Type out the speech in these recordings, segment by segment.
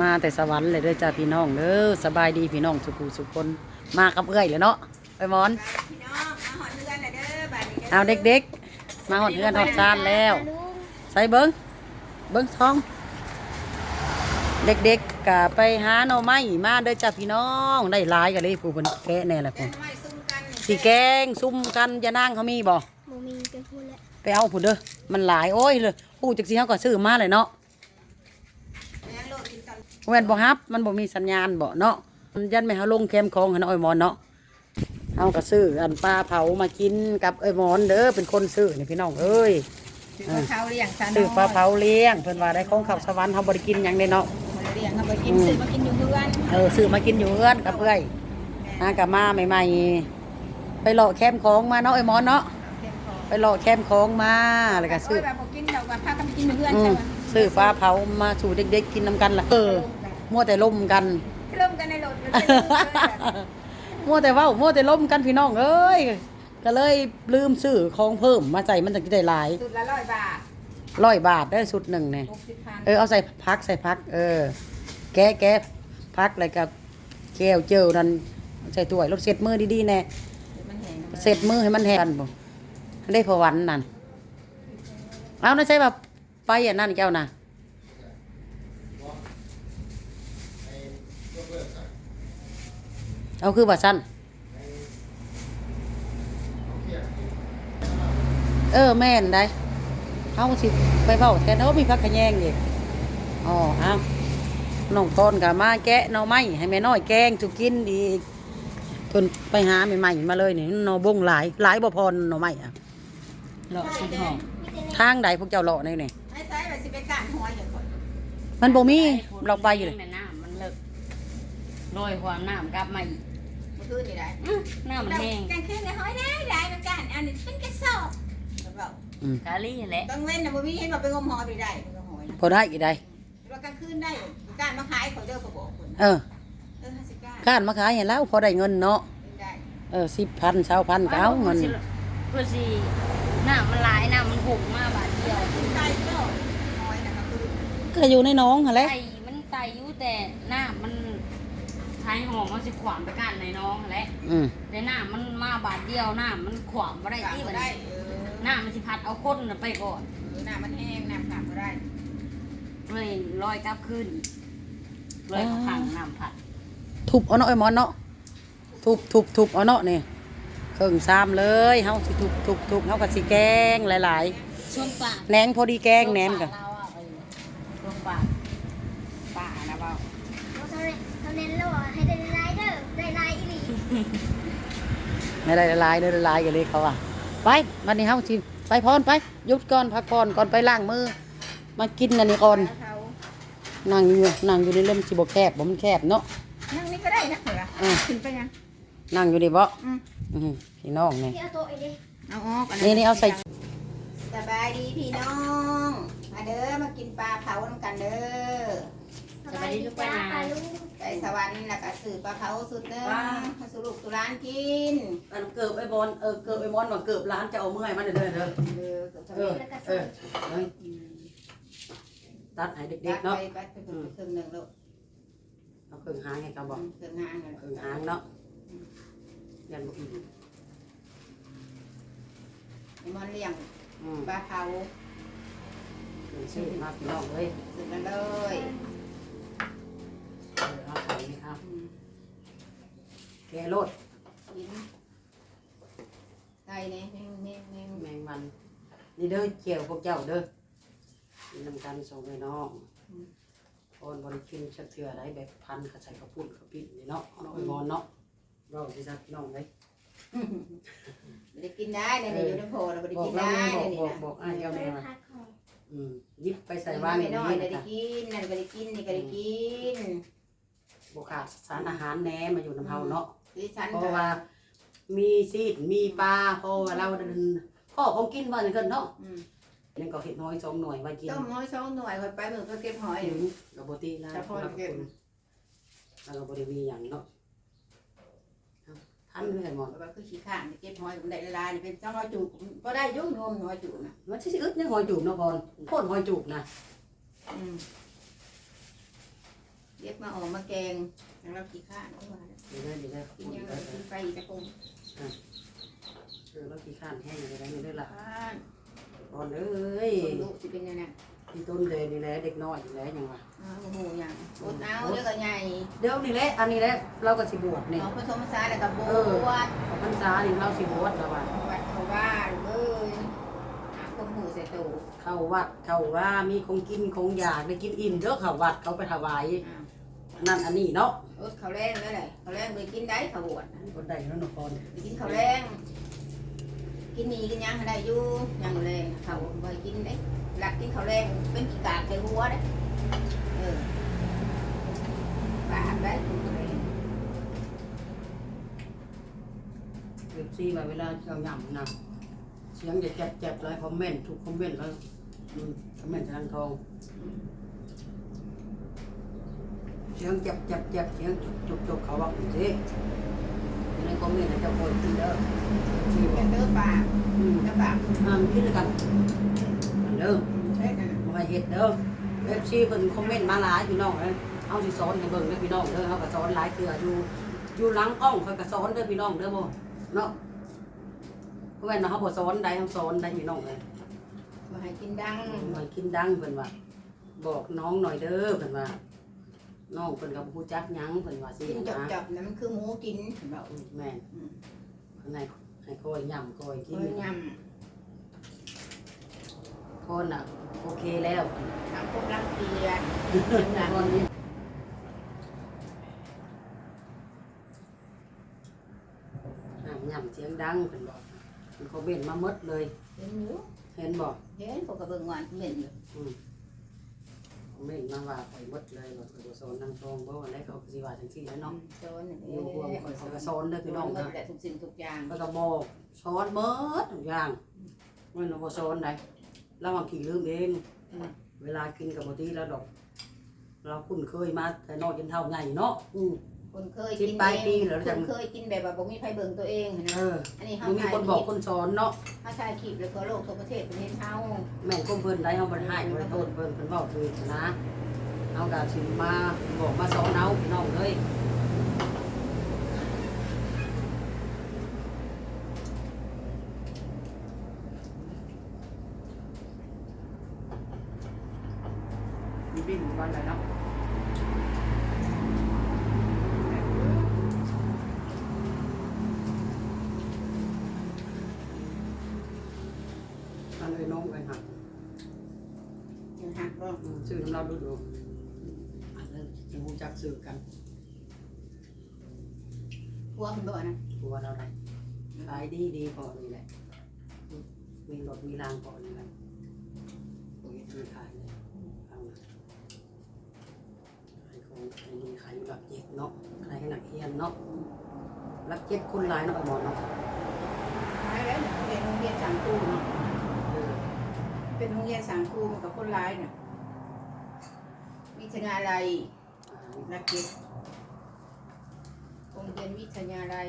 มาแต่สวรรค์เลยเด้อจ้าพี่น้องเด้อสบายดีพี่น้องสุขุสุขคนมากับเอื้อยเลยเนาะไปหมอนพี่น้องมาหอดเรือนน่ะเด้อบัดนี้ด้เอาเด็กๆ มาหอดเฮือนหอดจานแล้ว ใส่เบิ้งเบิ้งท้อง เด็กๆกะไปหาหน่อไม้มาเด้อจ้าพี่น้องได้หลายกันเลยผู้คนแกะแน่แหละแต่ผู้ทำไมซุ่มกันนี่สีแกงซุ่มกันจะนั่งเขามีบ่โมมีกันพูดแล้วไปเอาผู้เด้อมันหลายโอ้ยเลยผู้จักสิเฮาก็ซื้อมาเลยเนาะยังโลด กินกันเว้นบ่ฮับ มันบ่มีสัญญาณบ่เนาะมันยันไม่เฮาลงแคมป์ของหันอ้อยหมอนเนาะเฮาก็ซื้ออันปลาเผามากินกับอ้อยหมอนเด้อเป็นคนซื้อนี่พี่น้องเอ้ยถือว่าเขาเลี้ยงซะซื้อปลาเผาเลี้ยงเพิ่นว่าได้ของข้าวสวรรค์เฮาบ่ได้กินหยังเด้เนาะเลี้ยงเขาไปกินซื้อมากินอยู่เรือนเออซื้อมากินอยู่เอื้อนกับเอ้อยหากะมาใหม่ๆไปเลาะแคมป์ของมาเนาะอ้อยหมอนเนาะเต็มคอไปเลาะแคมป์ของมาแล้วก็ซื้อโยแบบบ่กินดอกว่าพากันไปกินอยู่เรือนอืใช่มไหมซื้อปลาเผามาสู่เด็กๆกินนํกันล่ะเออ มัวแต่ล่มกันเริ่มกันในโลดเลยมัวแต่เว่ามัวแต่ล้มกันพี่น้องเอ้ยก็เลยลืมซื้อของเพิ่มมาใส่มันจะได้หลายสุดละร้อยบาทร้อยบาทได้สุดหนึ่งเนี่ย หกสิบพันเออเอาใส่พักใส่พัก เออ แกะแกะพักอะไรกับแก้วเจลนั่นใส่ถ้วยรถเสร็จมือดีๆแน่มันแห้งนะเสร็จมือให้มันแห้งบ่ได้พอวันนั่นเอานะใช่แบบไปอะนั่นแก้วน่ะ เอาคือว่าสั้นเออแม่นได้เอาสิไปเฝ้าแทนเขามีพักขะแยงอีกอ๋อเอาน้องต้นกับมาแกะหน่อไม้ให้แม่น้อยแกงจุกินดีกเพิ่นไปหาใหม่ๆมาเลยนี่หน่อบงหลายหลายบ่พอหน่อไม้อะเลาะสุดห้องทางใดพวกเจ้าเลาะนี่นี่ไม่ใช่แบบสิไปการหัวอย่างคนมันบ่มีเราไปอยู่เลยแม่น้ำมันเลิกโรยความน้ำกลับมาอีกเมื่อคืนนี่ได้อื้อน้ำมันแห้งกลางคืนในห้อยได้ได้เหมือนกันอันนี้เป็นกระสอบแล้วก็อืมกะลี่แหละบางเว้นนะบ่มีให้มาไปงมหอยไปได้ไปงมหอยนะพอได้อีกได้ว่ากลางคืนได้การมาขายเขาเด้อเขาบอกคนเออเออห้าสิบเก้าข้านมาขายให้แล้วพอได้เงินเนาะได้เออ10,000 20,000ก็เอาเงินเพื่อสิน้ำมันหลายน้ำมันหุบมาบาทเดียวขึ้นได้ก็หอยนะครับคือก็อยู่ในหน้องหั่นแหละไตมันไตอยู่แต่น้ำมันใช้หอมมันสิขวามไปกันในน้องแหละอืมแต่น้ำมันมาบาทเดียวน้ำมันขวามมาได้กลับที่มามันได้เออน้ำมันสิพัดเอาคนน่ะไปก่อนเออน้ำมันแห้งน้ำกลับมาได้เลยลอยกลับขึ้นเลยเขาพังน้ำพัดทุบเอาเนาะไอ้หมอนเนาะทุบทุบทุบเอาเนาะนี่เครื่องซ้ำเลยเฮาสิทุบทุบทุบเฮาก็สิแกงหลายช่วงปากๆแหนงพอดีแกงแหนมกันเราอะเออช่วงปากป่านะเปล่า เขา เน้นเขาเน้นแล้วว่าให้ได้ไลายเด้อได้ไลายอีหลีไม่ได้ละลายเด้อละลายกันเลยเขาว่าไปวันนี้เฮาสิไปพรไปหยุดก่อนพักผ่อนก่อนไปล้างมือ มากินอันนี้ก่อนเขานั่งอยู่นั่งอยู่ในลมสิบ่แคบบ่มันแคบเนาะนั่งนี่ก็ได้นะเหรอเออขึ้นไปยังนั่งอยู่นี่บ่อืมอื้อหือพี่น้องนี่พี่เอาโต๊ะไอ้ดิเอาออกอันี่นี่เอาใส่สบายดีพี่น้อง มาเด้อมากินปลาเผาน้ำกันเด้อ สบายดีจ้าปลาลุงไปสวรรค์แล้วก็สื่อปลาเผาสุดเด้อมาสู่ลูกสู่ร้านกินอันเกิบไอ้บอลเออเกิบไอ้มอนว่าเกิบร้านจะเอาเมื่อยมาเด้อเด้อเด้อเออเกือบจะเออแล้วก็เออเฮ้ยตัดให้เด็เด็กกๆเนาะไปไปไปครึ่งหนึ่งแล้วเอาเครื่องหางให้เขาบอกเครื่องงานกันเครื่องหางเนาะยันบ่อิ่มมันเลี้ยงอืมปลาเผาเครื่องซื้อมาพี่น้องเลยสุดกันเลยเออเอาใส่ นี่ครับแกะโลดกินไก่เนี่ยแม่งแม่งแม่งแมงมัน นี่เด้อเกี่ยวพวกเจ้าเด้อกินนำกันส่งให้น้องพอนบริกินชักเถื่ออะไรแบบพันเขาใส่กระปุ่นกระปิดนี่เนาะเอาน้อยมอนเนาะเราสิซักน้องเลยไม่ได้กินได้เนี่ยอยู่ในโพเราไม่ได้บอกกินแล้วได้แม่บอกเนี่ยบอกบอกอ้ายเจ้าไปแม่มาพักของอืมหยิบไปใส่ใส่ว่างไม่อย่างน้อยนี้ไม่นะได้คะกินนั่นไม่ได้กินนี่ก็ได้กิน บขาดสารอาหารแหน่มาอยู่น้ำเฮาเนาะดิฉันเพราะว่า มีซีดมีปลาเพราะว่าเราเดินพ่อของกินว่าอย่างเกินเนาะอืมนั่นก็เห็ดน้อยสองหน่วยไว้กินต้มน้อยสองหน่วยคอยไปมือก็เก็บหอยอืมกับบตีแล้วแต่พอเก็บแล้วก็บริมีอย่างเนาะเอาทันเลยหมดว่าคือขี้ข้างเก็บหอยมันได้ละลายเป็นจ้องหอยจูบก็ได้ยุ่งงมหอยจูบนะมันสิอึดยังหอยจูบเนาะพอนโคตรหอยจูบนะ อืม ก็บมาออกมาแกงแล้วเราขี้ข้านเอาไว้เดี๋ยวได้เดี๋ยวได้กินยังไงกินไปอีกตะกงเออแล้วกี่ข้านแห้งอะไรนี่ได้ละข้านก่อนเอ้ยคนลูกสิเป็นยังไงที่ต้นเลยนี่แหละเด็กน้อยนี่แหละยังวะอ้าวโอ้โหยังอดเอาเยอะกับใหญ่เดี๋ยวนี่แหละอันนี้แหละเราก็สิบวชนี่เอาผสมผสานแล้วกับโบวัดของพรรษานี่เราสิบวชแล้วว่าวัดเขาว่าเอ้ย หาคนหูใส่ตูเข้าวัดเข้าว่ามีของกินของอยากได้กินอิ่มเด้อเข้าวัดเขาไปถวายอ้าวนั่นอันนี้เนาะรถเขาแรงแล้วแหละเขาแรงไปกินได้เขาบวชนะคนใดเนาะนครไปกินเขาแรงกินหนีกินหยังได้อยู่หยังแรงเขาไปกินได้หลักกินเขาแรงเป็นขี้กากใส่หัวได้เออบาปได้กินเขาแรงเว็บซีมาเวลาเราหย่ำนะ เสียงจะเจ็บๆเลยคอมเมนต์ทุกคอมเมนต์เลยอืมคอมเมนต์ทางทองเสียงเจ็บเจ็บเจ็บเสียงจุกจุกจุกเขาบอกสิอยู่ในคอมเมนต์นะเจะโวยกินเด้อที่บเป็อกนเด้อปากอืมเด้อปากห้ามกินเลยกันอันเด้อเด้อนะบ่ให้เฮ็ดเด้อเอฟซีเพิ่นคอมเมนต์มาหลายพี่น้องเอ้ยเอาสิสอนให้เบิ่งเด้อพี่น้องเด้อเฮาก็สอนหลายเทื่ออยู่อยู่หลังกล้องเขาก็สอนเด้อพี่น้องเด้อบ่เนาะ เพราะว่าเฮาบ่สอนได้เฮาสอนได้พี่น้องเอ้ยมาให้กินดังหน่อยกินดังเพิ่นว่า บอกน้องหน่อยเด้อเพิ่นว่า น้องเพิ่นก็บ่ฮู้จักหยังเพิ่นว่าสิกินจบนะจบๆนั่นมันคือหมูกินแบบแม่นข้างในให้คอยย่ำคอยกิกินนยคนอะ โอเคแล้วำสังคมรังเกียจตอนนี้อะย่ำเสียงดังเป็นบอกมัน เขาเบ่นมาหมดเลย เห็นอยู่เห็นบอกเห็นพวกกระเบื้องหวานเหม็นอยู่อืมเขาเบ่นมาว่าข่อยหมดเลยว่าข่อยบ่สอนนางทองบ่ว่าแล้วเขาก็สิว่าจังซี่แหล้วเนาะโซนนี่อยู่รวมข่อยเขาก็สอนเด้อพี่น้องหมนะดแหละทุกสิ่งทุกอย่างเขาก็บอกสอนเบิดทุกอย่างมันบ่บ่สอนได้เราบางทีลืมเองเวลากินกับบ่ตีแล้วดอก เราคุ้นเคยมาแต่น้อยจนเท่าใหญ่เนาะอืม คนเคยสิกิบนปลายเองปีแล้วคจังนเคยกินแบบว่าบ่มีใครเบิ่งตัวเองนะเอออันนี้เฮามันมีถ่ายคนคบลิอกปคนสอนเนาะเฮาถ่ายคลิปแล้วก็โลกทั่วประเทศประเทศเฮาแม่นคนเพิ่นได้เฮาบ่ได้ให้บ่ได้โทษเพิ่นเพิ่นเว้าคือนะเอาก็สิมาบอกมาสอนเอาพี่น้องเอ้ยมีบินวันไหนเนาะ อันเลยน้องไปหักยังหักบ่อืมซื้อน้ำเราดูดูอันนั้นจะรู้จักซื้อกันพวกมันบ่นะกลัวเราไรขายดีดีพอนี่แหละ มีรถมีรางพอนี่แหละโอ้ยมีขายเลยเอามาขายของขายดีขายอยู่หลักเจ็ดเนาะขายให้หนักเฮียนเนาะหลักเจ็ดคนหลายเนาะไอ้หมอเนาะหายแล้วเนี่ยโรงเรียนสังครูเนาะ เป็นโรงเรียนสังคมกับคนร้ายเนี่ยวิทยาลัยอ่านักเก็ตโรงเรียนวิทยาลัย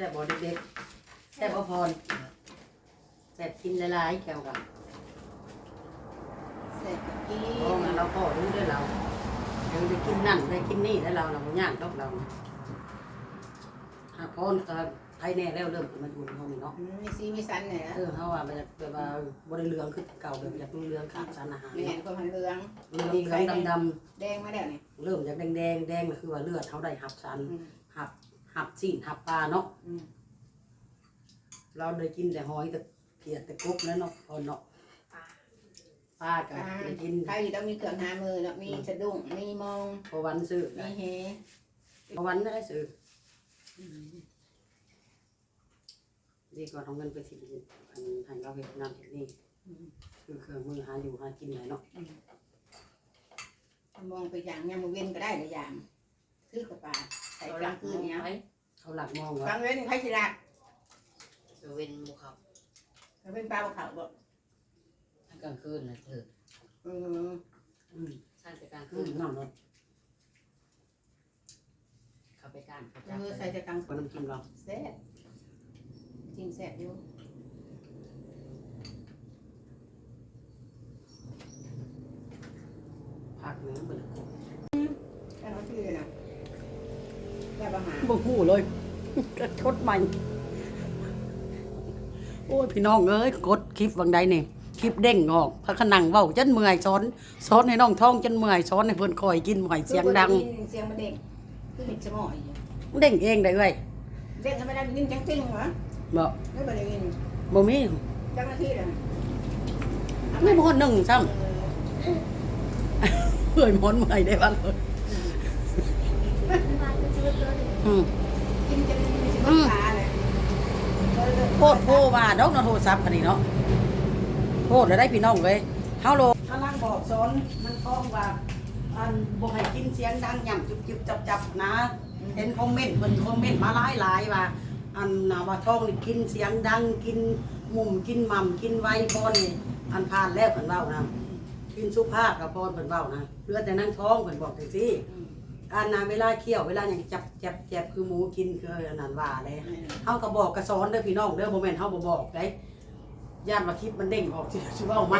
ซ่บบ่เด็กๆแซ่บบ่พรแซ่บกินหลายๆแก้วกับเศรษฐกิจเพราะงั้นเราพ่อรู้ด้วยเรายังได้กินนั่นได้กินนี่แล้วเราเราบ่ย่างต้องเราหากพ่อก็ไทยแน่แล้วเริ่มมันอุ่นห้องนี่เนาะอืมมีซีมีสันเนี่ยนะเออเขาว่ามันจะแบบว่าบริเรืองคือเก่าแบบอยากเรืองขาดสารอาหารไม่เห็นคนพันเหลืองเรืองเหลืองดำแดงมาแล้วเนี่ยๆเริ่มจากแดงแดงๆแดงก็คือว่าเลือดเขาได้หับสารอืมหับ หับซีนหับปลาเนาะอืมเราได้กินแต่หอยแต่เขียดแต่กบแล้วเนาะพอเนาะปลาก็อ่าได้กินใครต้องมีเครื่องหามือเนาะมีสะดุ้งมีมองพอวันซื้อมีเฮพอวันได้ซื้อดีกว่าเอาเงินไปทิ้งอันให้เราเห็นงานเห็นนี่อืมคือเครื่องมือหาอยู่หากินไหนเนาะมองไปอย่างยามมือเว้นก็ได้หลายอย่าง คือกระปาใส่กลางคืนเนี่ยเขาหลักมองว่ากลางเว้นใครสิรักจะเว้นหมูครับมันเป็นปลาบะเขาบ่ถ้ากลางคืนนะเธออืมอืมสร้างแต่กลางอืคืมนน้องเนาะเขาไปก้านเขาเอจับอไปใส่จะกังคนน้ำจิ้มเราแซ่บจริงแซ่บอยู่ผักเนื้อเบิด แต่เราชื่อนะแซ่ บอาหารบ่ฮู้เลยกระชดใหม่ โอ้ยพี่น้องเอ้ยกดคลิปวังใดนี่คลิปเด้งออกพระขนังเว้าจนเมื่อยสอนสอนให้น้องท้องจนเมื่อยสอนให้เพิ่นคอยกินหอยเสียงดัง เสียงมันเด็กคือเห็นสมอยอยู่เด้งเองได้เอ้ยเด็กทำไมได้ยินจังจริงเหรอบ่ไม่ได้ยินบ่มีเจ้าหน้าที่เลยไม่บ่ฮอดหนึ่งซ้ำเพื่อยหมอนเมื่อยได้บ้างเลย มาจะซื้อตัวหนึ่ง อืมกินจนมีสิบขาเลยโคตรโพว่าดอกเนาะโทรศัพท์คันนี้เนาะโทษแล้วได้พี่น้องเว้ยเฮาโลกำลังบอกสอนมันฟ้องว่าอันบ่ให้กินเสียงดังหยังจุบๆจับๆนะ เห็นคอมเมนต์เพิ่นคอมเมนต์มาหลายๆว่า อันน่ะว่าท้องนี่กินเสียงดังกินมุมกินหม่ำกินไวพอนี่อันผ่านแล้วเพิ่นเว้านะกินสุภาพกับพอเพิ่นเว้านะเหลือแต่นั่งท้องเพิ่นบอกจังซี่ อันน่ะเวลาเคี่ยวเวลาหยังจับจับแจบคือหมูกินคืออันนั้นว่าเลยเฮาก็บอกก็สอนเด้อพี่น้องเด้อบ่แม่นเฮาบ่บอกได้ย่านว่าคลิปมันเด้งออกสิสิเว้าใหม่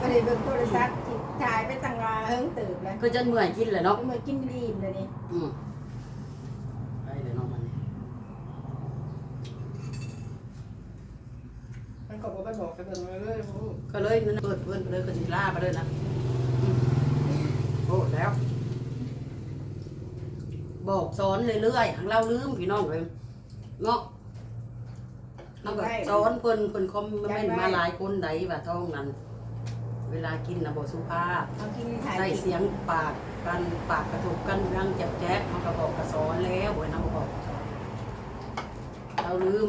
ก็เลยเบิ่งโทรศัพท์ที่ถ่ายไปตั้งลาเฮิงตื่นเลยคือจนเมื่อยกินเลยเนาะเมื่อกินดีมเลยนี่อืมไปเลยเนาะมันนี่มันก็บอกไปบอกกับเบิ่งเลยเลยโอ้ก็เลยนั่นเปิดเพิ่นเลยก็สิลาไปเลยนะอืมโอ้แล้ว บอกสอนเรื่อยๆหังเราลืมพี่น้องเลยเนาะเราก็สอนเพิ่นเพิ่นคอมเมนต์มาหลายคนใดว่าท้องนั้น เวลากินนะบ่สุภาพเอากินถ่ายใส่เสียงปากกันปากกระทบกันรังแจ๊บแจ๊บเขาก็บอกกระสอนแล้วเว้ยน้ำบอกเราลืม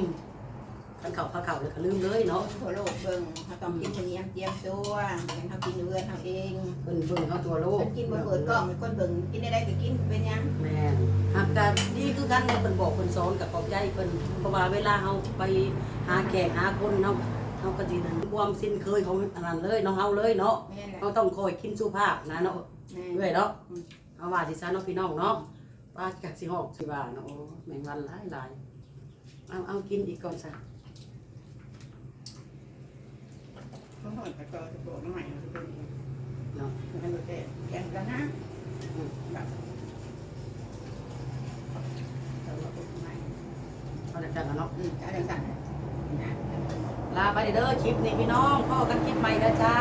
กันเข่าพาเข่าเลยก็ลืมเลยเนาะทั่วโลกเบิ่งเขาต้องกินคนนี้เตรียมตัวเป็นเขากินเอื้อนเขาเองเพิ่นเบิ่งเขาตัวโลกมันกินบ่เปิดกล้องเป็นคนเบิ่งกินได้ได้ก็กินเป็นหยังแม่นหากการนี่คือกันเนี่ยเพิ่นบอกเพิ่นสอนกับขอบใจเพิ่นเพราะว่าเวลาเฮาไปหาแขกหาคนเนาะเฮาก็สินั่นความสิ้นเคยของอันนั้นเลยเนาะเฮาเลยเนาะแม่นแหละเฮาต้องคอยกินสุภาพนะเนาะแม่เว้ยเนาะเอาว่าสิซะเนาะพี่น้องเนาะว่าจักสิฮอกสิว่าเนาะโอ้แม่งวันหลายหลายเอาเอากินอีกก่อนซะ เขาหอดกระจอจะบอกน้องใหม่เขาจะเป็นเนาะให้ดูแต่แกงกันนะแบบเราบอกน้องใหม่เอาจังซั่นล่ะเนาะอืมจะได้สั่งนะ ลาไปเด้อคลิปนี้พี่น้องพ่อกันคลิปใหม่นะจ้า